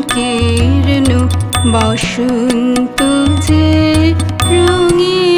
সংকীর্ণ বসন্ত যে রঙী